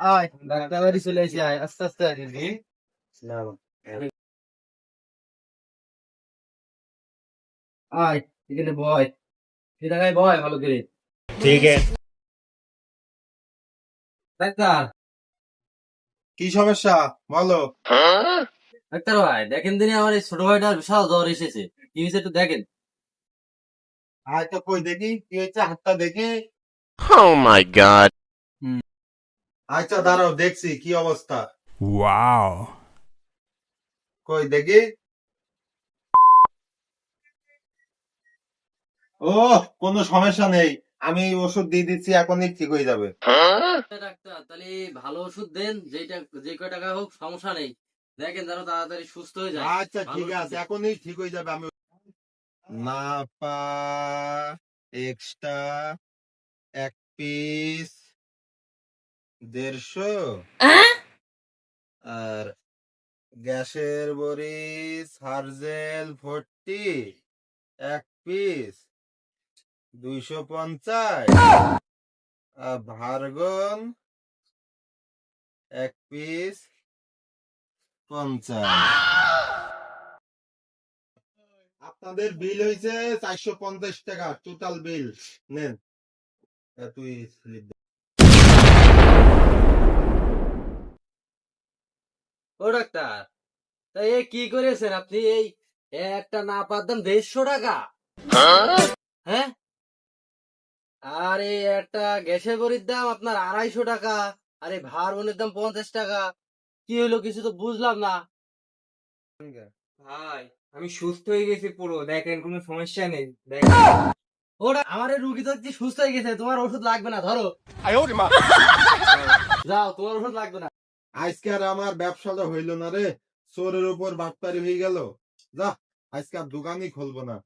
আয় চলে আসি আস্তে আস্তে কি সমস্যা? বলো। ডাক্তার ভাই দেখেন তিনি আমার এই ছোট ভাইটার বিশাল জ্বর এসেছে। কি হয়েছে একটু দেখেন। কই দেখি কি হয়েছে? হাতটা দেখি। আচ্ছা দাঁড়াও দেখছি কি অবস্থা? Wow. কই দেখি। ও কোনো সমস্যা নেই। আমি ওষুধ দিয়ে দিচ্ছি এখনই ঠিক হয়ে যাবে। ডাক্তার তাহলে ভালো ওষুধ দেন যেটা যে কয় টাকা হোক সমস্যা নেই। দেখেন যেন তাড়াতাড়ি সুস্থ হয়ে যায়। আচ্ছা ঠিক আছে এখনই ঠিক হয়ে যাবে আমি না পা এক্সট্রা এক পিস দেড়শো। আর গ্যাসের বড়ি সার্জেল ফোরটি এক পিস দুইশো পঞ্চাশ। আর ভার্গন এক পিস পঞ্চাশ। আপনাদের বিল হয়েছে চারশো পঞ্চাশ টাকা টোটাল বিল নেন। তুই ও ডাক্তার তা এ কি করেছেন আপনি? এই একটা না পার দেড়শো টাকা। হ্যাঁ? আর এই একটা গ্যাসের বড়ির দাম আপনার আড়াইশো টাকা আর এই ভার বোনের দাম পঞ্চাশ টাকা। কি হলো কিছু তো বুঝলাম না। ভাই আমি সুস্থ হয়ে গেছি পুরো। দেখেন কোনো সমস্যা নেই। দেখেন। ওরা আমার রুগী তো সুস্থ হয়ে গেছে তোমার ওষুধ লাগবে না ধরো। যাও তোমার ওষুধ লাগবে না। আজকে আর আমার ব্যবসাটা হইল না রে। চোরের উপর বাটপারি হয়ে গেল। যা, আজকে আর দোকানই খুলবো না।